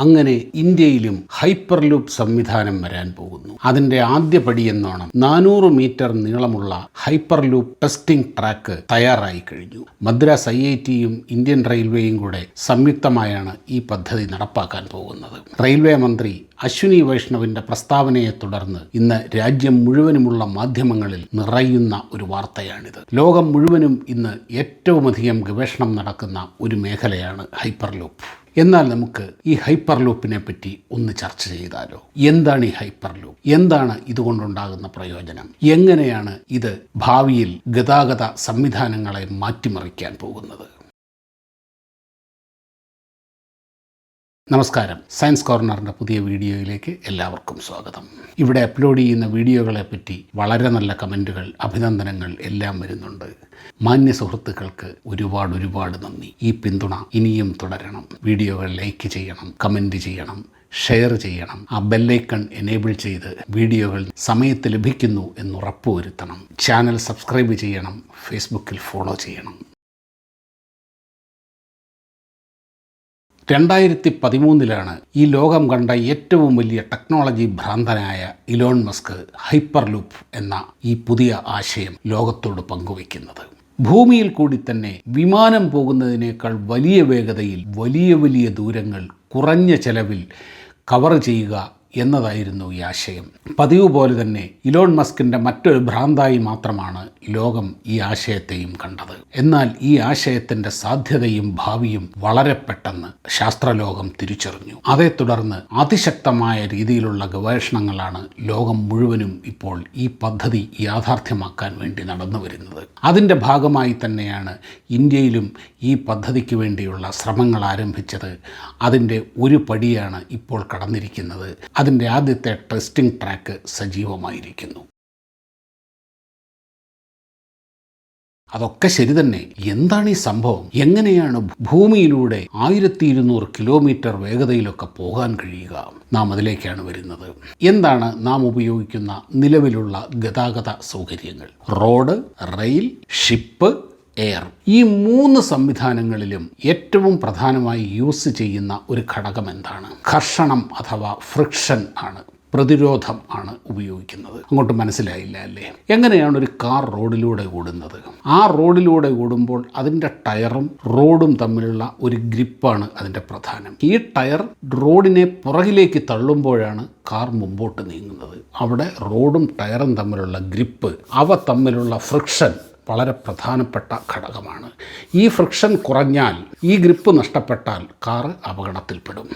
അങ്ങനെ ഇന്ത്യയിലും hyper loop സംവിധാനം വരാൻ പോകുന്നു. അതിന്റെ ആദ്യ പടി എന്നോണം നാനൂറ് മീറ്റർ നീളമുള്ള ഹൈപ്പർ ലൂപ്പ് ടെസ്റ്റിംഗ് ട്രാക്ക് തയ്യാറായി കഴിഞ്ഞു. മദ്രാസ് ഐ ഐ ടിയും ഇന്ത്യൻ റെയിൽവേയും കൂടെ സംയുക്തമായാണ് ഈ പദ്ധതി നടപ്പാക്കാൻ പോകുന്നത്. റെയിൽവേ മന്ത്രി അശ്വിനി വൈഷ്ണവിന്റെ പ്രസ്താവനയെ തുടർന്ന് ഇന്ന് രാജ്യം മുഴുവനുമുള്ള മാധ്യമങ്ങളിൽ നിറയുന്ന ഒരു വാർത്തയാണിത്. ലോകം മുഴുവനും ഇന്ന് ഏറ്റവുമധികം ഗവേഷണം നടക്കുന്ന ഒരു മേഖലയാണ് ഹൈപ്പർ ലൂപ്പ് എന്നാൽ നമുക്ക് ഈ ഹൈപ്പർ ലൂപ്പിനെ പറ്റി ഒന്ന് ചർച്ച ചെയ്താലോ? എന്താണ് ഈ ഹൈപ്പർ ലൂപ്പ് എന്താണ് ഇതുകൊണ്ടുണ്ടാകുന്ന പ്രയോജനം? എങ്ങനെയാണ് ഇത് ഭാവിയിൽ ഗതാഗത സംവിധാനങ്ങളെ മാറ്റിമറിക്കാൻ പോകുന്നത്? നമസ്കാരം. സയൻസ് കോർണറിന്റെ പുതിയ വീഡിയോയിലേക്ക് എല്ലാവർക്കും സ്വാഗതം. ഇവിടെ അപ്ലോഡ് ചെയ്യുന്ന വീഡിയോകളെ പറ്റി വളരെ നല്ല കമന്റുകൾ അഭിനന്ദനങ്ങൾ എല്ലാം വരുന്നുണ്ട്. മാന്യ സുഹൃത്തുക്കൾക്ക് ഒരുപാട് ഒരുപാട് നന്ദി. ഈ പിന്തുണ ഇനിയും തുടരണം. വീഡിയോകൾ ലൈക്ക് ചെയ്യണം കമന്റ് ചെയ്യണം ഷെയർ ചെയ്യണം. ആ ബെല്ലൈക്കൺ എനേബിൾ ചെയ്ത് വീഡിയോകൾ സമയത്ത് ലഭിക്കുന്നു എന്ന് ഉറപ്പുവരുത്തണം. ചാനൽ സബ്സ്ക്രൈബ് ചെയ്യണം ഫേസ്ബുക്കിൽ ഫോളോ ചെയ്യണം. രണ്ടായിരത്തി പതിമൂന്നിലാണ് ഈ ലോകം കണ്ട ഏറ്റവും വലിയ ടെക്നോളജി ഭ്രാന്തനായ ഇലോൺ മസ്ക് ഹൈപ്പർ ലൂപ്പ് എന്ന ഈ പുതിയ ആശയം ലോകത്തോട് പങ്കുവയ്ക്കുന്നത്. ഭൂമിയിൽ കൂടി തന്നെ വിമാനം പോകുന്നതിനേക്കാൾ വലിയ വേഗതയിൽ വലിയ വലിയ ദൂരങ്ങൾ കുറഞ്ഞ ചെലവിൽ കവർ ചെയ്യുക എന്നതായിരുന്നു ഈ ആശയം. പതിവ് പോലെ തന്നെ ഇലോൺ മസ്കിന്റെ മറ്റൊരു ഭ്രാന്തായി മാത്രമാണ് ലോകം ഈ ആശയത്തെയും കണ്ടത്. എന്നാൽ ഈ ആശയത്തിന്റെ സാധ്യതയും ഭാവിയും വളരെ പെട്ടെന്ന് ശാസ്ത്രലോകം തിരിച്ചറിഞ്ഞു. അതേ തുടർന്ന് അതിശക്തമായ രീതിയിലുള്ള ഗവേഷണങ്ങളാണ് ലോകം മുഴുവനും ഇപ്പോൾ ഈ പദ്ധതി യാഥാർത്ഥ്യമാക്കാൻ വേണ്ടി നടന്നു വരുന്നത്. അതിന്റെ ഭാഗമായി തന്നെയാണ് ഇന്ത്യയിലും ഈ പദ്ധതിക്ക് വേണ്ടിയുള്ള ശ്രമങ്ങൾ ആരംഭിച്ചത്. അതിന്റെ ഒരു പടിയാണ് ഇപ്പോൾ കടന്നിരിക്കുന്നത്. അതിന്റെ ആദ്യത്തെ ടെസ്റ്റിംഗ് ട്രാക്ക് സജീവമായിരിക്കുന്നു. അതൊക്കെ ശരി തന്നെ. എന്താണ് ഈ സംഭവം? എങ്ങനെയാണ് ഭൂമിയിലൂടെ ആയിരത്തി ഇരുന്നൂറ് കിലോമീറ്റർ വേഗതയിലൊക്കെ പോകാൻ കഴിയുക? നാം അതിലേക്കാണ് വരുന്നത്. എന്താണ് നാം ഉപയോഗിക്കുന്ന നിലവിലുള്ള ഗതാഗത സൗകര്യങ്ങൾ? Road rail ship air. ഈ മൂന്ന് സംവിധാനങ്ങളിലും ഏറ്റവും പ്രധാനമായി യൂസ് ചെയ്യുന്ന ഒരു ഘടകം എന്താണ്? ഘർഷണം അഥവാ ഫ്രിക്ഷൻ ആണ്. പ്രതിരോധം ആണ് ഉപയോഗിക്കുന്നത്. അങ്ങോട്ട് മനസ്സിലായില്ല അല്ലേ? എങ്ങനെയാണ് ഒരു കാർ റോഡിലൂടെ ഓടുന്നത്? ആ റോഡിലൂടെ ഓടുമ്പോൾ അതിന്റെ ടയറും റോഡും തമ്മിലുള്ള ഒരു ഗ്രിപ്പാണ് അതിന്റെ പ്രധാനം. ഈ ടയർ റോഡിനെ പുറകിലേക്ക് തള്ളുമ്പോഴാണ് കാർ മുമ്പോട്ട് നീങ്ങുന്നത്. അവിടെ റോഡും ടയറും തമ്മിലുള്ള ഗ്രിപ്പ് അവ തമ്മിലുള്ള ഫ്രിക്ഷൻ വളരെ പ്രധാനപ്പെട്ട ഘടകമാണ്. ഈ ഫ്രിക്ഷൻ കുറഞ്ഞാൽ ഈ ഗ്രിപ്പ് നഷ്ടപ്പെട്ടാൽ കാറ് അപകടത്തിൽപ്പെടും.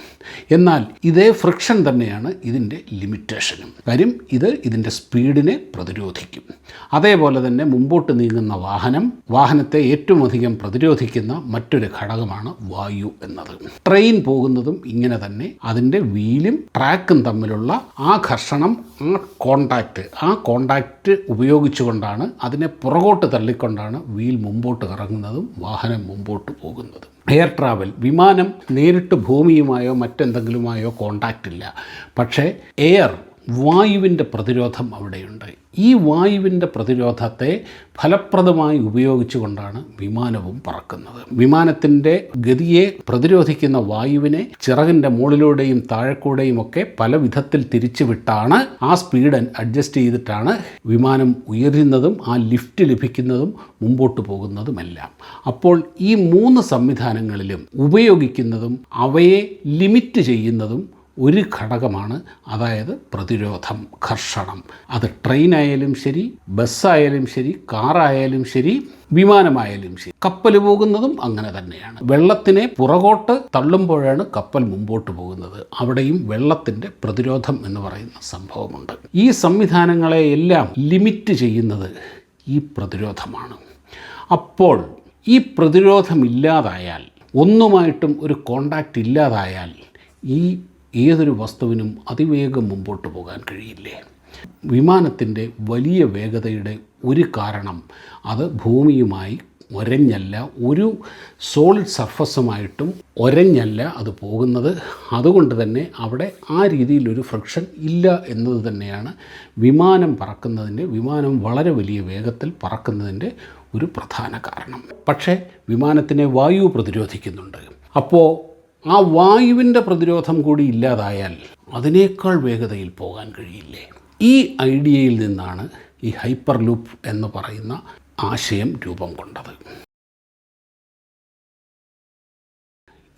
എന്നാൽ ഇതേ ഫ്രിക്ഷൻ തന്നെയാണ് ഇതിന്റെ ലിമിറ്റേഷനും കാര്യം ഇത് ഇതിന്റെ സ്പീഡിനെ പ്രതിരോധിക്കും. അതേപോലെ തന്നെ മുമ്പോട്ട് നീങ്ങുന്ന വാഹനം വാഹനത്തെ ഏറ്റവും അധികം പ്രതിരോധിക്കുന്ന മറ്റൊരു ഘടകമാണ് വായു എന്നത്. ട്രെയിൻ പോകുന്നതും ഇങ്ങനെ തന്നെ അതിന്റെ വീലും ട്രാക്കും തമ്മിലുള്ള ആ ഘർഷണം ആ കോണ്ടാക്റ്റ് ആ കോണ്ടാക്റ്റ് ഉപയോഗിച്ചുകൊണ്ടാണ് അതിനെ പുറകോട്ട് തള്ളിക്കൊണ്ടാണ് വീൽ മുമ്പോട്ട് കറങ്ങുന്നതും വാഹനം മുമ്പോട്ട് പോകുന്നതും. എയർ ട്രാവൽ വിമാനം നേരിട്ട് ഭൂമിയുമായോ മറ്റെന്തെങ്കിലുമായോ കോണ്ടാക്റ്റ് ഇല്ല. പക്ഷേ എയർ വായുവിന്റെ പ്രതിരോധം അവിടെയുണ്ട്. ഈ വായുവിന്റെ പ്രതിരോധത്തെ ഫലപ്രദമായി ഉപയോഗിച്ചുകൊണ്ടാണ് വിമാനവും പറക്കുന്നത്. വിമാനത്തിന്റെ ഗതിയെ പ്രതിരോധിക്കുന്ന വായുവിനെ ചിറകിന്റെ മുകളിലൂടെയും താഴെക്കൂടെയും ഒക്കെ പല വിധത്തിൽ തിരിച്ചുവിട്ടാണ് ആ സ്പീഡ് അഡ്ജസ്റ്റ് ചെയ്തിട്ടാണ് വിമാനം ഉയരുന്നതും ആ ലിഫ്റ്റ് ലഭിക്കുന്നതും മുമ്പോട്ട് പോകുന്നതുമെല്ലാം. അപ്പോൾ ഈ മൂന്ന് സംവിധാനങ്ങളിലും ഉപയോഗിക്കുന്നതും അവയെ ലിമിറ്റ് ചെയ്യുന്നതും ഒരു ഘടകമാണ് അതായത് പ്രതിരോധം ഘർഷണം. അത് ട്രെയിനായാലും ശരി ബസ്സായാലും ശരി കാറായാലും ശരി വിമാനമായാലും ശരി. കപ്പൽ പോകുന്നതും അങ്ങനെ തന്നെയാണ്. വെള്ളത്തിനെ പുറകോട്ട് തള്ളുമ്പോഴാണ് കപ്പൽ മുമ്പോട്ട് പോകുന്നത്. അവിടെയും വെള്ളത്തിന്റെ പ്രതിരോധം എന്ന് പറയുന്ന സംഭവമുണ്ട്. ഈ സംവിധാനങ്ങളെ എല്ലാം ലിമിറ്റ് ചെയ്യുന്നത് ഈ പ്രതിരോധമാണ്. അപ്പോൾ ഈ പ്രതിരോധമില്ലാതായാൽ ഒന്നുമായിട്ടും ഒരു കോണ്ടാക്റ്റ് ഇല്ലാതായാൽ ഈ ഏതൊരു വസ്തുവിനും അതിവേഗം മുമ്പോട്ട് പോകാൻ കഴിയില്ലേ? വിമാനത്തിന്റെ വലിയ വേഗതയുടെ ഒരു കാരണം അത് ഭൂമിയുമായി ഒരഞ്ഞല്ല ഒരു സോളിഡ് സർഫസുമായിട്ടും ഒരഞ്ഞല്ല അത് പോകുന്നത്. അതുകൊണ്ട് തന്നെ അവിടെ ആ രീതിയിലൊരു ഫ്രിക്ഷൻ ഇല്ല എന്നത് തന്നെയാണ് വിമാനം പറക്കുന്നതിന്റെ വിമാനം വളരെ വലിയ വേഗത്തിൽ പറക്കുന്നതിന്റെ ഒരു പ്രധാന കാരണം. പക്ഷേ വിമാനത്തിനെ വായു പ്രതിരോധിക്കുന്നുണ്ട്. അപ്പോൾ ആ വായുവിന്റെ പ്രതിരോധം കൂടി ഇല്ലാതായാൽ അതിനേക്കാൾ വേഗതയിൽ പോകാൻ കഴിയില്ലേ? ഈ ഐഡിയയിൽ നിന്നാണ് ഈ ഹൈപ്പർ ലൂപ്പ് എന്ന് പറയുന്ന ആശയം രൂപം കൊണ്ടത്.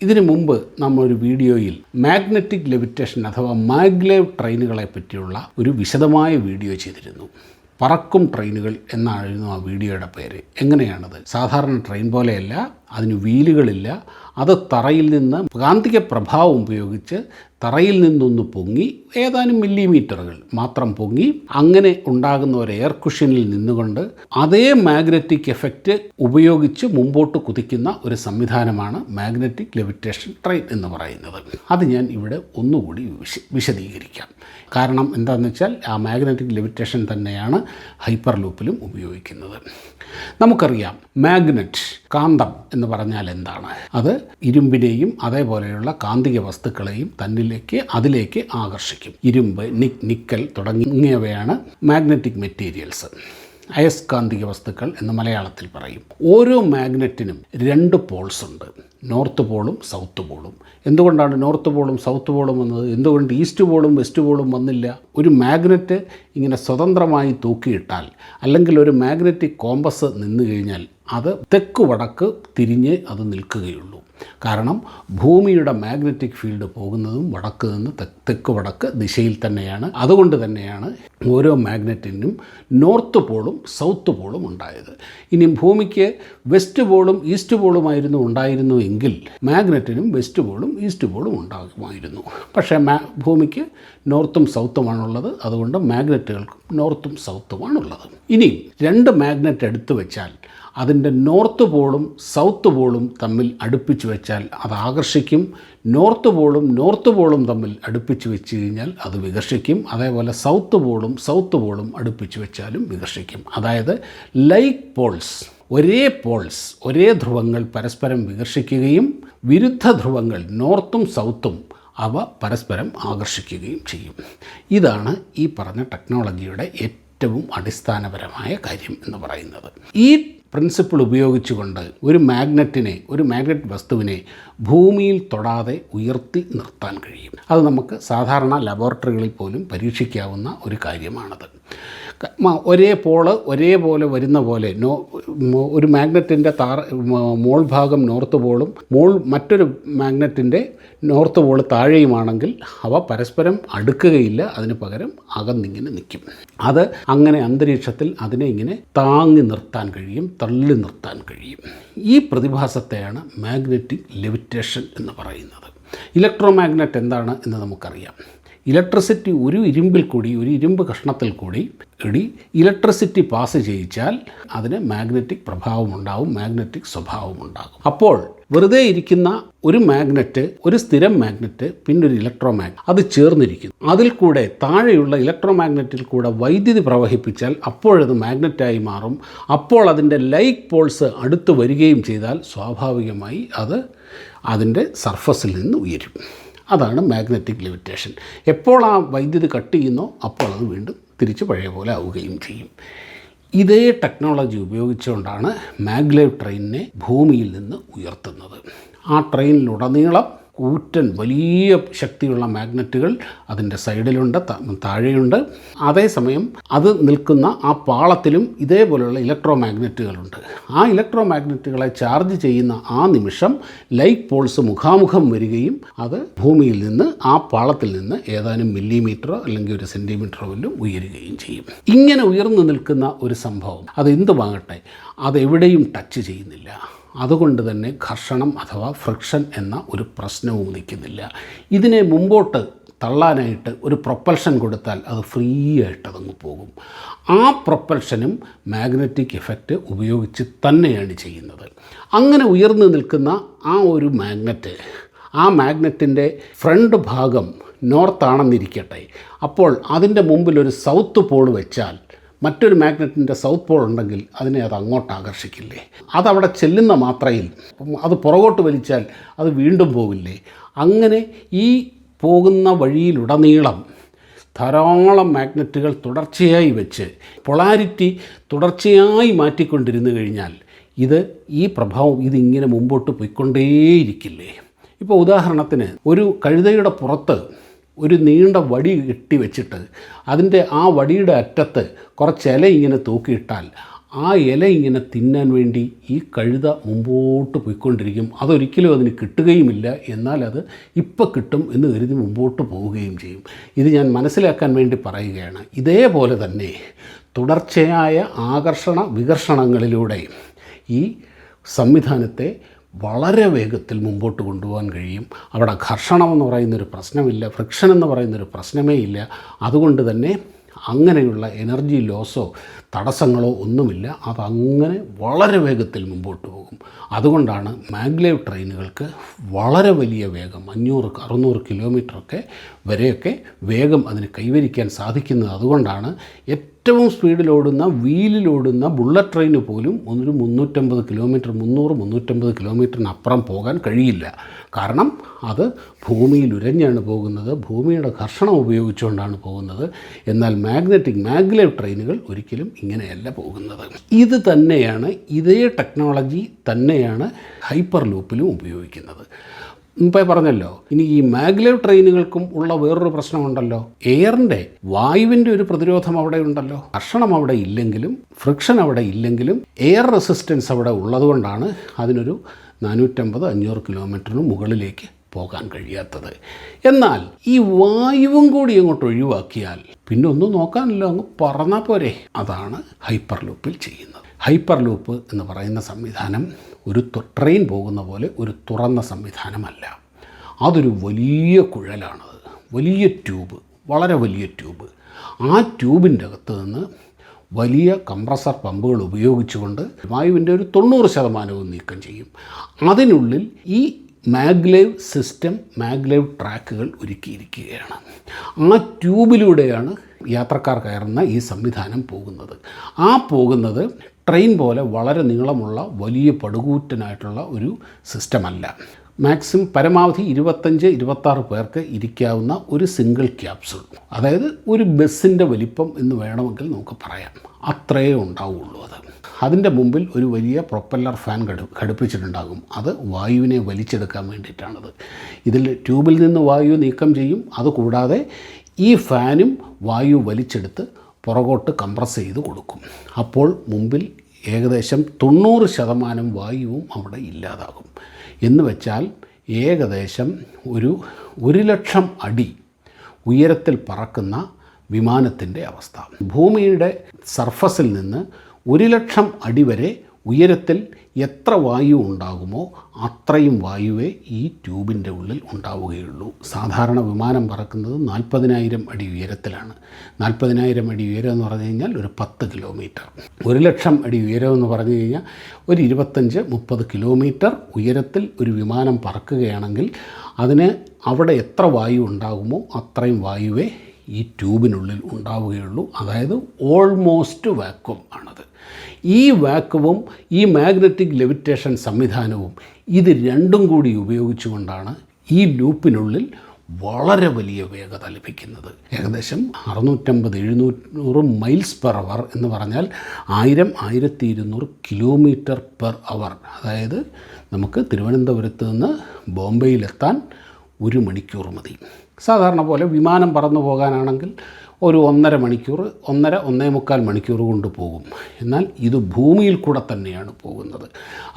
ഇതിനു മുമ്പ് ഒരു വീഡിയോയിൽ മാഗ്നറ്റിക് ലെവിറ്റേഷൻ അഥവാ മാഗ്ലേവ് ട്രെയിനുകളെ പറ്റിയുള്ള ഒരു വിശദമായ വീഡിയോ ചെയ്തിരുന്നു. പറക്കും ട്രെയിനുകൾ എന്നായിരുന്നു ആ വീഡിയോയുടെ പേര്. എങ്ങനെയാണത്? സാധാരണ ട്രെയിൻ പോലെയല്ല അതിന് വീലുകളില്ല. അത് തറയിൽ നിന്ന് കാന്തിക പ്രഭാവം ഉപയോഗിച്ച് തറയിൽ നിന്നൊന്ന് പൊങ്ങി ഏതാനും മില്ലിമീറ്ററുകൾ മാത്രം പൊങ്ങി അങ്ങനെ ഉണ്ടാകുന്ന ഒരു എയർ കുഷനിൽ നിന്നുകൊണ്ട് അതേ മാഗ്നറ്റിക് എഫക്റ്റ് ഉപയോഗിച്ച് മുമ്പോട്ട് കുതിക്കുന്ന ഒരു സംവിധാനമാണ് മാഗ്നറ്റിക് ലെവിറ്റേഷൻ ട്രെയിൻ എന്ന് പറയുന്നത്. അത് ഞാൻ ഇവിടെ ഒന്നുകൂടി വിശ വിശദീകരിക്കാം. കാരണം എന്താണെന്ന് വെച്ചാൽ ആ മാഗ്നറ്റിക് ലെവിറ്റേഷൻ തന്നെയാണ് ഹൈപ്പർ ലൂപ്പിലും ഉപയോഗിക്കുന്നത്. നമുക്കറിയാം മാഗ്നറ്റ് കാന്തം എന്ന് പറഞ്ഞാൽ എന്താണ്? അത് ഇരുമ്പിനെയും അതേപോലെയുള്ള കാന്തിക വസ്തുക്കളെയും തന്നിലേക്ക് അതിലേക്ക് ആകർഷിക്കും. ഇരുമ്പ് നിക് നിക്കൽ തുടങ്ങിയവയാണ് മാഗ്നറ്റിക് മെറ്റീരിയൽസ്. അയസ്കാന്തിക വസ്തുക്കൾ എന്ന് മലയാളത്തിൽ പറയും. ഓരോ മാഗ്നറ്റിനും രണ്ട് പോൾസ് ഉണ്ട്. നോർത്ത് പോളും സൗത്ത് പോളും. എന്തുകൊണ്ടാണ് നോർത്ത് പോളും സൗത്ത് പോളും വന്നത്? എന്തുകൊണ്ട് ഈസ്റ്റ് പോളും വെസ്റ്റ് പോളും വന്നില്ല? ഒരു മാഗ്നറ്റ് ഇങ്ങനെ സ്വതന്ത്രമായി തൂക്കിയിട്ടാൽ അല്ലെങ്കിൽ ഒരു മാഗ്നറ്റിക് കോമ്പസ് നിന്നു കഴിഞ്ഞാൽ അത് തെക്ക് വടക്ക് തിരിഞ്ഞ് അത് നിൽക്കുകയുള്ളൂ. കാരണം ഭൂമിയുടെ മാഗ്നറ്റിക് ഫീൽഡ് പോകുന്നതും വടക്ക് നിന്ന് തെക്ക് വടക്ക് ദിശയിൽ തന്നെയാണ്. അതുകൊണ്ട് തന്നെയാണ് ഓരോ മാഗ്നറ്റിനും നോർത്ത് പോളും സൗത്ത് പോളും ഉണ്ടായത്. ഇനി ഭൂമിക്ക് വെസ്റ്റ് പോളും ഈസ്റ്റ് പോളുമായിരുന്നു ഉണ്ടായിരുന്നു എങ്കിൽ മാഗ്നറ്റിനും വെസ്റ്റ് പോളും ഈസ്റ്റ് പോളും ഉണ്ടാകുമായിരുന്നു. പക്ഷേ മാ ഭൂമിക്ക് നോർത്തും സൗത്തുമാണുള്ളത്. അതുകൊണ്ട് മാഗ്നറ്റുകൾക്കും നോർത്തും സൗത്തുമാണുള്ളത്. ഇനി രണ്ട് മാഗ്നറ്റ് എടുത്തു വെച്ചാൽ അതിന്റെ നോർത്ത് പോളും സൗത്ത് പോളും തമ്മിൽ അടുപ്പിച്ച് വെച്ചാൽ അത് ആകർഷിക്കും. നോർത്ത് പോളും നോർത്ത് പോളും തമ്മിൽ അടുപ്പിച്ച് വെച്ച് കഴിഞ്ഞാൽ അത് വികർഷിക്കും. അതേപോലെ സൗത്ത് പോളും സൗത്ത് പോളും അടുപ്പിച്ച് വെച്ചാലും വികർഷിക്കും. അതായത് ലൈക്ക് പോൾസ് ഒരേ പോൾസ് ഒരേ ധ്രുവങ്ങൾ പരസ്പരം വികർഷിക്കുകയും വിരുദ്ധ ധ്രുവങ്ങൾ നോർത്തും സൗത്തും അവ പരസ്പരം ആകർഷിക്കുകയും ചെയ്യും. ഇതാണ് ഈ പറഞ്ഞ ടെക്നോളജിയുടെ ഏറ്റവും അടിസ്ഥാനപരമായ കാര്യം എന്ന് പറയുന്നത്. ഈ പ്രിൻസിപ്പിൾ ഉപയോഗിച്ചുകൊണ്ട് ഒരു മാഗ്നറ്റിനെ ഒരു മാഗ്നറ്റ് വസ്തുവിനെ ഭൂമിയിൽ തൊടാതെ ഉയർത്തി നിർത്താൻ കഴിയും. അത് നമുക്ക് സാധാരണ ലബോറട്ടറികളിൽ പോലും പരീക്ഷിക്കാവുന്ന ഒരു കാര്യമാണത്. ഒരേ പോൾ ഒരേപോലെ വരുന്ന പോലെ. നോ ഒരു മാഗ്നറ്റിന്റെ താർ മോൾ ഭാഗം നോർത്ത് പോളും മോൾ മറ്റൊരു മാഗ്നറ്റിന്റെ നോർത്ത് പോൾ താഴെയുമാണെങ്കിൽ അവ പരസ്പരം അടുക്കുകയില്ല. അതിന് പകരം അകന്നിങ്ങനെ നിൽക്കും. അത് അങ്ങനെ അന്തരീക്ഷത്തിൽ അതിനെ ഇങ്ങനെ താങ്ങി നിർത്താൻ കഴിയും തള്ളി നിർത്താൻ കഴിയും. ഈ പ്രതിഭാസത്തെയാണ് മാഗ്നറ്റിക് ലെവിറ്റേഷൻ എന്ന് പറയുന്നത്. ഇലക്ട്രോ മാഗ്നറ്റ് എന്താണ് എന്ന് നമുക്കറിയാം. ഇലക്ട്രിസിറ്റി ഒരു ഇരുമ്പിൽ കൂടി ഒരു ഇരുമ്പ് കഷ്ണത്തിൽ കൂടി ഇടി ഇലക്ട്രിസിറ്റി പാസ് ചെയ്യിച്ചാൽ അതിന് മാഗ്നറ്റിക് പ്രഭാവം ഉണ്ടാവും മാഗ്നറ്റിക് സ്വഭാവം ഉണ്ടാകും. അപ്പോൾ വെറുതെ ഇരിക്കുന്ന ഒരു മാഗ്നറ്റ് ഒരു സ്ഥിരം മാഗ്നറ്റ് പിന്നെ ഒരു ഇലക്ട്രോ മാഗ്നറ്റ് അത് ചേർന്നിരിക്കുന്നു. അതിൽ കൂടെ താഴെയുള്ള ഇലക്ട്രോ മാഗ്നറ്റിൽ കൂടെ വൈദ്യുതി പ്രവഹിപ്പിച്ചാൽ അപ്പോഴത് മാഗ്നറ്റായി മാറും. അപ്പോൾ അതിന്റെ ലൈക്ക് പോൾസ് അടുത്ത് വരികയും ചെയ്താൽ സ്വാഭാവികമായി അത് അതിന്റെ സർഫസിൽ നിന്ന് ഉയരും. അതാണ് മാഗ്നറ്റിക് ലിമിറ്റേഷൻ എപ്പോൾ ആ വൈദ്യുതി കട്ട് ചെയ്യുന്നോ അപ്പോൾ അത് വീണ്ടും തിരിച്ച് പഴയ പോലെ ആവുകയും ചെയ്യും. ഇതേ ടെക്നോളജി ഉപയോഗിച്ചുകൊണ്ടാണ് മാഗ്ലേവ് ട്രെയിനിനെ ഭൂമിയിൽ നിന്ന് ഉയർത്തുന്നത്. ആ ട്രെയിനിലുടനീളം കൂറ്റൻ വലിയ ശക്തിയുള്ള മാഗ്നറ്റുകൾ അതിന്റെ സൈഡിലുണ്ട് താഴെയുണ്ട്. അതേസമയം അത് നിൽക്കുന്ന ആ പാളത്തിലും ഇതേപോലെയുള്ള ഇലക്ട്രോ മാഗ്നറ്റുകളുണ്ട് ആ ഇലക്ട്രോ മാഗ്നറ്റുകളെ ചാർജ് ചെയ്യുന്ന ആ നിമിഷം ലൈറ്റ് പോൾസ് മുഖാമുഖം വരികയും അത് ഭൂമിയിൽ നിന്ന് ആ പാളത്തിൽ നിന്ന് ഏതാനും മില്ലിമീറ്ററോ അല്ലെങ്കിൽ ഒരു സെന്റിമീറ്ററോ വല്ലതും ഉയരുകയും ചെയ്യും. ഇങ്ങനെ ഉയർന്നു നിൽക്കുന്ന ഒരു സംഭവം അത് വാങ്ങട്ടെ അതെവിടെയും ടച്ച് ചെയ്യുന്നില്ല. അതുകൊണ്ട് തന്നെ ഘർഷണം അഥവാ ഫ്രിക്ഷൻ എന്ന ഒരു പ്രശ്നവും നിൽക്കുന്നില്ല. ഇതിനെ മുമ്പോട്ട് തള്ളാനായിട്ട് ഒരു പ്രൊപ്പൽഷൻ കൊടുത്താൽ അത് ഫ്രീ ആയിട്ട് അതങ്ങ് പോകും. ആ പ്രൊപ്പൽഷനും മാഗ്നറ്റിക് എഫക്റ്റ് ഉപയോഗിച്ച് തന്നെയാണ് ചെയ്യുന്നത്. അങ്ങനെ ഉയർന്നു നിൽക്കുന്ന ആ ഒരു മാഗ്നറ്റ് ആ മാഗ്നറ്റിന്റെ ഫ്രണ്ട് ഭാഗം നോർത്താണെന്നിരിക്കട്ടെ അപ്പോൾ അതിന്റെ മുമ്പിൽ ഒരു സൗത്ത് പോൾ വെച്ചാൽ മറ്റൊരു മാഗ്നറ്റിന്റെ സൗത്ത് പോൾ ഉണ്ടെങ്കിൽ അതിനെ അത് അങ്ങോട്ട് ആകർഷിക്കില്ലേ? അതവിടെ ചെല്ലുന്ന മാത്രയിൽ അത് പുറകോട്ട് വലിച്ചാൽ അത് വീണ്ടും പോകില്ലേ? അങ്ങനെ ഈ പോകുന്ന വഴിയിലുടനീളം ധാരാളം മാഗ്നറ്റുകൾ തുടർച്ചയായി വെച്ച് പൊളാരിറ്റി തുടർച്ചയായി മാറ്റിക്കൊണ്ടിരുന്നു കഴിഞ്ഞാൽ ഇത് ഈ പ്രഭാവം ഇതിങ്ങനെ മുമ്പോട്ട് പോയിക്കൊണ്ടേയിരിക്കില്ലേ? ഇപ്പോൾ ഉദാഹരണത്തിന് ഒരു കഴുതയുടെ പുറത്ത് ഒരു നീണ്ട വടി കെട്ടി വെച്ചിട്ട് അതിന്റെ ആ വടിയുടെ അറ്റത്ത് കുറച്ച് ഇല ഇങ്ങനെ തൂക്കിയിട്ടാൽ ആ ഇല ഇങ്ങനെ തിന്നാൻ വേണ്ടി ഈ കഴുത മുമ്പോട്ട് പോയിക്കൊണ്ടിരിക്കും. അതൊരിക്കലും അതിന് കിട്ടുകയുമില്ല. എന്നാൽ അത് ഇപ്പം കിട്ടും എന്ന് കരുതി മുമ്പോട്ട് പോവുകയും ചെയ്യും. ഇത് ഞാൻ മനസ്സിലാക്കാൻ വേണ്ടി പറയുകയാണ്. ഇതേപോലെ തന്നെ തുടർച്ചയായ ആകർഷണ വികർഷണങ്ങളിലൂടെ ഈ സംവിധാനത്തെ വളരെ വേഗത്തിൽ മുമ്പോട്ട് കൊണ്ടുപോകാൻ കഴിയും. അവിടെ ഘർഷണം എന്ന് പറയുന്നൊരു പ്രശ്നമില്ല ഫ്രിക്ഷൻ എന്ന് പറയുന്നൊരു പ്രശ്നമേ ഇല്ല അതുകൊണ്ട് തന്നെ അങ്ങനെയുള്ള എനർജി ലോസോ തടസ്സങ്ങളോ ഒന്നുമില്ല. അതങ്ങനെ വളരെ വേഗത്തിൽ മുമ്പോട്ട് പോകും. അതുകൊണ്ടാണ് മാഗ്ലേവ് ട്രെയിനുകൾക്ക് വളരെ വലിയ വേഗം അഞ്ഞൂറ് അറുന്നൂറ് കിലോമീറ്ററൊക്കെ വരെയൊക്കെ വേഗം അതിന് കൈവരിക്കാൻ സാധിക്കുന്നത്. അതുകൊണ്ടാണ് ഏറ്റവും സ്പീഡിലോടുന്ന വീലിലോടുന്ന ബുള്ളറ്റ് ട്രെയിന് പോലും ഒരു മുന്നൂറ്റമ്പത് കിലോമീറ്റർ മുന്നൂറ് മുന്നൂറ്റമ്പത് കിലോമീറ്ററിനപ്പുറം പോകാൻ കഴിയില്ല. കാരണം അത് ഭൂമിയിൽ ഉരഞ്ഞാണ് പോകുന്നത് ഭൂമിയുടെ ഘർഷണം ഉപയോഗിച്ചുകൊണ്ടാണ് പോകുന്നത്. എന്നാൽ മാഗ്നറ്റിക് മാഗ്ലേവ് ട്രെയിനുകൾ ഒരിക്കലും ഇങ്ങനെയല്ല പോകുന്നത്. ഇത് തന്നെയാണ് ഇതേ ടെക്നോളജി തന്നെയാണ് ഹൈപ്പർ ലൂപ്പിലും ഉപയോഗിക്കുന്നത്. മുമ്പേ പറഞ്ഞല്ലോ ഇനി ഈ മാഗ്ലേവ് ട്രെയിനുകൾക്കും ഉള്ള വേറൊരു പ്രശ്നമുണ്ടല്ലോ. എയറിന്റെ വായുവിന്റെ ഒരു പ്രതിരോധം അവിടെ ഉണ്ടല്ലോ. ഭക്ഷണം അവിടെ ഇല്ലെങ്കിലും ഫ്രിക്ഷൻ അവിടെ ഇല്ലെങ്കിലും എയർ റെസിസ്റ്റൻസ് അവിടെ ഉള്ളതുകൊണ്ടാണ് അതിനൊരു നാനൂറ്റമ്പത് അഞ്ഞൂറ് കിലോമീറ്ററിന് മുകളിലേക്ക് പോകാൻ കഴിയാത്തത്. എന്നാൽ ഈ വായുവും കൂടി അങ്ങോട്ട് ഒഴിവാക്കിയാൽ പിന്നെ ഒന്നും നോക്കാനല്ലോ അങ്ങ് പറഞ്ഞാൽ പോരെ. അതാണ് ഹൈപ്പർ ലൂപ്പിൽ ചെയ്യുന്നത്. ഹൈപ്പർ ലൂപ്പ് എന്ന് പറയുന്ന സംവിധാനം ഒരു ട്രെയിൻ പോകുന്ന പോലെ ഒരു തുറന്ന സംവിധാനമല്ല. അതൊരു വലിയ കുഴലാണത്. വലിയ ട്യൂബ് വളരെ വലിയ ട്യൂബ്. ആ ട്യൂബിന്റെ അകത്ത് നിന്ന് വലിയ കംപ്രസർ പമ്പുകൾ ഉപയോഗിച്ചുകൊണ്ട് വായുവിന്റെ ഒരു തൊണ്ണൂറ് ശതമാനവും നീക്കം ചെയ്യും. അതിനുള്ളിൽ ഈ മാഗ്ലേവ് സിസ്റ്റം മാഗ്ലേവ് ട്രാക്കുകൾ ഒരുക്കിയിരിക്കുകയാണ്. ആ ട്യൂബിലൂടെയാണ് യാത്രക്കാർ കയറുന്ന ഈ സംവിധാനം പോകുന്നത്. ആ പോകുന്നത് ട്രെയിൻ പോലെ വളരെ നീളമുള്ള വലിയ പടുകൂറ്റനായിട്ടുള്ള ഒരു സിസ്റ്റമല്ല. മാക്സിമം പരമാവധി ഇരുപത്തഞ്ച് ഇരുപത്താറ് പേർക്ക് ഇരിക്കാവുന്ന ഒരു സിംഗിൾ ക്യാപ്സൂൾ അതായത് ഒരു ബസ്സിന്റെ വലിപ്പം എന്ന് വേണമെങ്കിൽ നമുക്ക് പറയാം. അത്രയേ ഉണ്ടാവുള്ളൂ അത്. അതിന്റെ മുമ്പിൽ ഒരു വലിയ പ്രൊപ്പല്ലർ ഫാൻ ഘടു ഘടിപ്പിച്ചിട്ടുണ്ടാകും. അത് വായുവിനെ വലിച്ചെടുക്കാൻ വേണ്ടിയിട്ടാണത്. ഇതിൽ ട്യൂബിൽ നിന്ന് വായു നീക്കം ചെയ്യും. അതുകൂടാതെ ഈ ഫാനും വായു വലിച്ചെടുത്ത് പുറകോട്ട് കംപ്രസ് ചെയ്ത് കൊടുക്കും. അപ്പോൾ മുമ്പിൽ ഏകദേശം തൊണ്ണൂറ് ശതമാനം വായുവും അവിടെ ഇല്ലാതാകും. എന്ന് വെച്ചാൽ ഏകദേശം ഒരു ഒരു ലക്ഷം അടി ഉയരത്തിൽ പറക്കുന്ന വിമാനത്തിന്റെ അവസ്ഥ. ഭൂമിയുടെ സർഫസിൽ നിന്ന് ഒരു ലക്ഷം അടി വരെ ഉയരത്തിൽ എത്ര വായു ഉണ്ടാകുമോ അത്രയും വായുവേ ഈ ട്യൂബിന്റെ ഉള്ളിൽ ഉണ്ടാവുകയുള്ളൂ. സാധാരണ വിമാനം പറക്കുന്നത് നാൽപ്പതിനായിരം അടി ഉയരത്തിലാണ്. നാൽപ്പതിനായിരം അടി ഉയരം എന്ന് പറഞ്ഞു കഴിഞ്ഞാൽ ഒരു പത്ത് കിലോമീറ്റർ. ഒരു ലക്ഷം അടി ഉയരം എന്ന് പറഞ്ഞു കഴിഞ്ഞാൽ ഒരു ഇരുപത്തഞ്ച് മുപ്പത് കിലോമീറ്റർ ഉയരത്തിൽ ഒരു വിമാനം പറക്കുകയാണെങ്കിൽ അതിന് അവിടെ എത്ര വായു ഉണ്ടാകുമോ അത്രയും വായുവേ ഈ ട്യൂബിനുള്ളിൽ ഉണ്ടാവുകയുള്ളൂ. അതായത് ഓൾമോസ്റ്റ് വാക്വം ആണത്. ഈ വാക്കവും ഈ മാഗ്നറ്റിക് ലെവിറ്റേഷൻ സംവിധാനവും ഇത് രണ്ടും കൂടി ഉപയോഗിച്ചുകൊണ്ടാണ് ഈ ലൂപ്പിനുള്ളിൽ വളരെ വലിയ വേഗത ലഭിക്കുന്നത്. ഏകദേശം അറുന്നൂറ്റമ്പത് എഴുന്നൂറ് മൈൽസ് പെർ അവർ എന്ന് പറഞ്ഞാൽ ആയിരം ആയിരത്തി ഇരുന്നൂറ് കിലോമീറ്റർ പെർ അവർ. അതായത് നമുക്ക് തിരുവനന്തപുരത്ത് നിന്ന് ബോംബെയിലെത്താൻ ഒരു മണിക്കൂർ മതി. സാധാരണ പോലെ വിമാനം പറന്നു പോകാനാണെങ്കിൽ ഒരു ഒന്നര മണിക്കൂർ ഒന്നര ഒന്നേ മുക്കാൽ മണിക്കൂർ കൊണ്ട് പോകും. എന്നാൽ ഇത് ഭൂമിയിൽ കൂടെ തന്നെയാണ് പോകുന്നത്.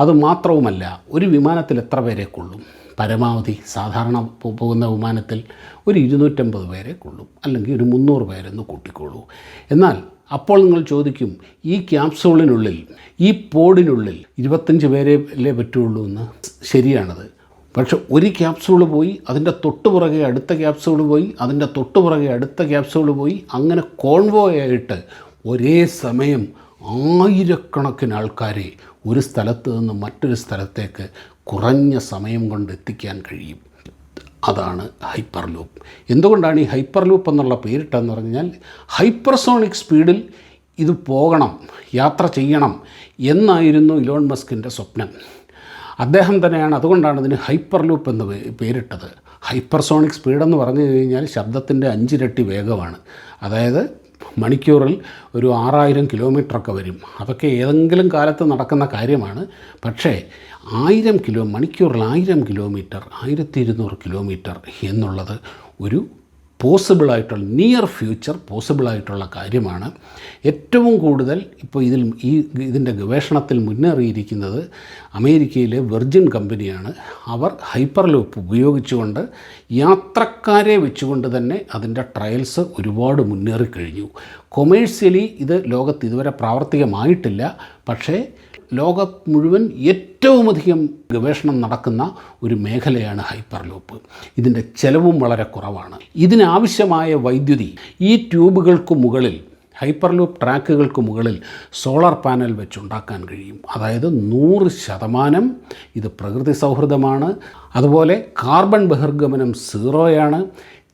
അത് മാത്രവുമല്ല ഒരു വിമാനത്തിൽ എത്ര പേരെ കൊള്ളും? പരമാവധി സാധാരണ പോകുന്ന വിമാനത്തിൽ ഒരു ഇരുന്നൂറ്റമ്പത് പേരെ കൊള്ളും അല്ലെങ്കിൽ ഒരു മുന്നൂറ് പേരെന്ന് കൂട്ടിക്കൊള്ളൂ എന്നാൽ അപ്പോൾ നിങ്ങൾ ചോദിക്കും ഈ ക്യാപ്സൂളിനുള്ളിൽ ഈ പോഡിനുള്ളിൽ ഇരുപത്തഞ്ച് പേരെ അല്ലേ പറ്റുള്ളൂ എന്ന്? ശരിയാണത്. പക്ഷെ ഒരു ക്യാപ്സൂൾ പോയി അതിന്റെ തൊട്ട് പുറകെ അടുത്ത ക്യാപ്സൂൾ പോയി അതിന്റെ തൊട്ട് പുറകെ അടുത്ത ക്യാപ്സൂൾ പോയി അങ്ങനെ കോൺവോ ആയിട്ട് ഒരേ സമയം ആയിരക്കണക്കിന് ആൾക്കാരെ ഒരു സ്ഥലത്ത് നിന്ന് മറ്റൊരു സ്ഥലത്തേക്ക് കുറഞ്ഞ സമയം കൊണ്ട് എത്തിക്കാൻ കഴിയും. അതാണ് ഹൈപ്പർ ലൂപ്പ് എന്തുകൊണ്ടാണ് ഈ ഹൈപ്പർ ലൂപ്പ് എന്നുള്ള പേരിട്ടെന്ന് പറഞ്ഞാൽ ഹൈപ്പർസോണിക് സ്പീഡിൽ ഇത് പോകണം യാത്ര ചെയ്യണം എന്നായിരുന്നു ഇലോൺ മസ്കിന്റെ സ്വപ്നം. അദ്ദേഹം തന്നെയാണ് അതുകൊണ്ടാണ് ഇതിന് ഹൈപ്പർ ലൂപ്പ് എന്ന് പേരിട്ടത്. ഹൈപ്പർസോണിക് സ്പീഡെന്ന് പറഞ്ഞു കഴിഞ്ഞാൽ ശബ്ദത്തിന്റെ അഞ്ചിരട്ടി വേഗമാണ്. അതായത് മണിക്കൂറിൽ ഒരു ആറായിരം കിലോമീറ്ററൊക്കെ വരും. അതൊക്കെ ഏതെങ്കിലും കാലത്ത് നടക്കുന്ന കാര്യമാണ്. പക്ഷേ ആയിരം കിലോ മണിക്കൂറിൽ ആയിരം കിലോമീറ്റർ ആയിരത്തി ഇരുന്നൂറ് കിലോമീറ്റർ എന്നുള്ളത് ഒരു പോസിബിളായിട്ടുള്ള നിയർ ഫ്യൂച്ചർ പോസിബിളായിട്ടുള്ള കാര്യമാണ്. ഏറ്റവും കൂടുതൽ ഇപ്പോൾ ഇതിൽ ഈ ഇതിന്റെ ഗവേഷണത്തിൽ മുന്നേറിയിരിക്കുന്നത് അമേരിക്കയിലെ വെർജിൻ കമ്പനിയാണ്. അവർ ഹൈപ്പർ ലൂപ്പ് ഉപയോഗിച്ചുകൊണ്ട് യാത്രക്കാരെ വെച്ചുകൊണ്ട് തന്നെ അതിന്റെ ട്രയൽസ് ഒരുപാട് മുന്നേറിക്കഴിഞ്ഞു. കൊമേഴ്സ്യലി ഇത് ലോകത്ത് ഇതുവരെ പ്രാവർത്തികമായിട്ടില്ല. പക്ഷേ ലോകം മുഴുവൻ ഏറ്റവുമധികം ഗവേഷണം നടക്കുന്ന ഒരു മേഖലയാണ് ഹൈപ്പർ ലൂപ്പ് ഇതിന്റെ ചെലവും വളരെ കുറവാണ്. ഇതിനാവശ്യമായ വൈദ്യുതി ഈ ട്യൂബുകൾക്ക് മുകളിൽ ഹൈപ്പർ ലൂപ്പ് ട്രാക്കുകൾക്ക് മുകളിൽ സോളാർ പാനൽ വെച്ചുണ്ടാക്കാൻ കഴിയും. അതായത് നൂറ് ശതമാനം ഇത് പ്രകൃതി സൗഹൃദമാണ്. അതുപോലെ കാർബൺ ബഹിർഗമനം സീറോയാണ്.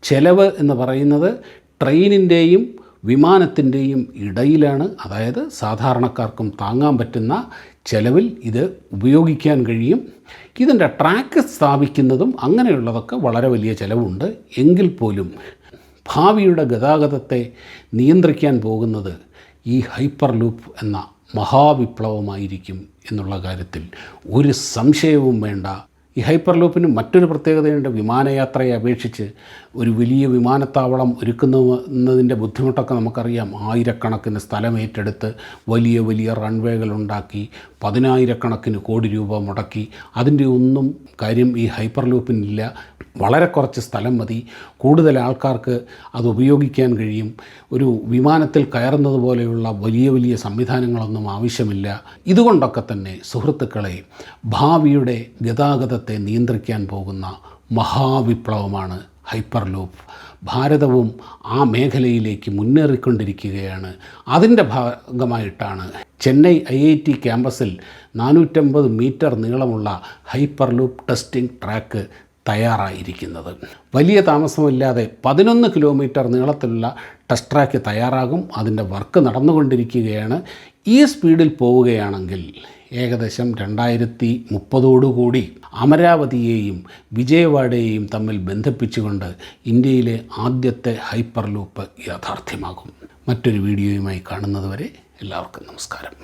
ചെലവ് എന്ന് പറയുന്നത് ട്രെയിനിന്റെയും വിമാനത്തിന്റെയും ഇടയിലാണ് അതായത് സാധാരണക്കാർക്കും താങ്ങാൻ പറ്റുന്ന ചെലവിൽ ഇത് ഉപയോഗിക്കാൻ കഴിയും. ഇതിന്റെ ട്രാക്ക് സ്ഥാപിക്കുന്നതും അങ്ങനെയുള്ളതൊക്കെ വളരെ വലിയ ചിലവുണ്ട്. എങ്കിൽ പോലും ഭാവിയുടെ ഗതാഗതത്തെ നിയന്ത്രിക്കാൻ പോകുന്നത് ഈ ഹൈപ്പർ ലൂപ്പ് എന്ന മഹാവിപ്ലവമായിരിക്കും എന്നുള്ള കാര്യത്തിൽ ഒരു സംശയവും വേണ്ട. ഈ ഹൈപ്പർ ലൂപ്പിന് മറ്റൊരു പ്രത്യേകതയുണ്ട്. വിമാനയാത്രയെ അപേക്ഷിച്ച് ഒരു വലിയ വിമാനത്താവളം ഒരുക്കുന്നതിന്റെ ബുദ്ധിമുട്ടൊക്കെ നമുക്കറിയാം. ആയിരക്കണക്കിന് സ്ഥലം ഏറ്റെടുത്ത് വലിയ വലിയ റൺവേകൾ ഉണ്ടാക്കി പതിനായിരക്കണക്കിന് കോടി രൂപ മുടക്കി. അതിന്റെ ഒന്നും കാര്യം ഈ ഹൈപ്പർ ലൂപ്പിനില്ല. വളരെ കുറച്ച് സ്ഥലം മതി. കൂടുതൽ ആൾക്കാർക്ക് അത് ഉപയോഗിക്കാൻ കഴിയും. ഒരു വിമാനത്തിൽ കയറുന്നത് പോലെയുള്ള വലിയ വലിയ സംവിധാനങ്ങളൊന്നും ആവശ്യമില്ല. ഇതുകൊണ്ടൊക്കെ തന്നെ സുഹൃത്തുക്കളെ ഭാവിയുടെ ഗതാഗതത്തെ നിയന്ത്രിക്കാൻ പോകുന്ന മഹാവിപ്ലവമാണ് ഹൈപ്പർ ലൂപ്പ് ഭാരതവും ആ മേഖലയിലേക്ക് മുന്നേറിക്കൊണ്ടിരിക്കുകയാണ്. അതിന്റെ ഭാഗമായിട്ടാണ് ചെന്നൈ ഐ ഐ ടി ക്യാമ്പസിൽ നാനൂറ്റമ്പത് മീറ്റർ നീളമുള്ള ഹൈപ്പർ ലൂപ്പ് ടെസ്റ്റിംഗ് ട്രാക്ക് തയ്യാറായിരിക്കുന്നത്. വലിയ താമസമില്ലാതെ പതിനൊന്ന് കിലോമീറ്റർ നീളത്തിലുള്ള ടെസ്റ്റ് ട്രാക്ക് തയ്യാറാകും. അതിന്റെ വർക്ക് നടന്നുകൊണ്ടിരിക്കുകയാണ്. ഈ സ്പീഡിൽ പോവുകയാണെങ്കിൽ ഏകദേശം രണ്ടായിരത്തി മുപ്പതോടുകൂടി അമരാവതിയെയും വിജയവാഡയെയും തമ്മിൽ ബന്ധിപ്പിച്ചുകൊണ്ട് ഇന്ത്യയിലെ ആദ്യത്തെ ഹൈപ്പർ ലൂപ്പ് യാഥാർത്ഥ്യമാകും. മറ്റൊരു വീഡിയോയുമായി കാണുന്നതുവരെ എല്ലാവർക്കും നമസ്കാരം.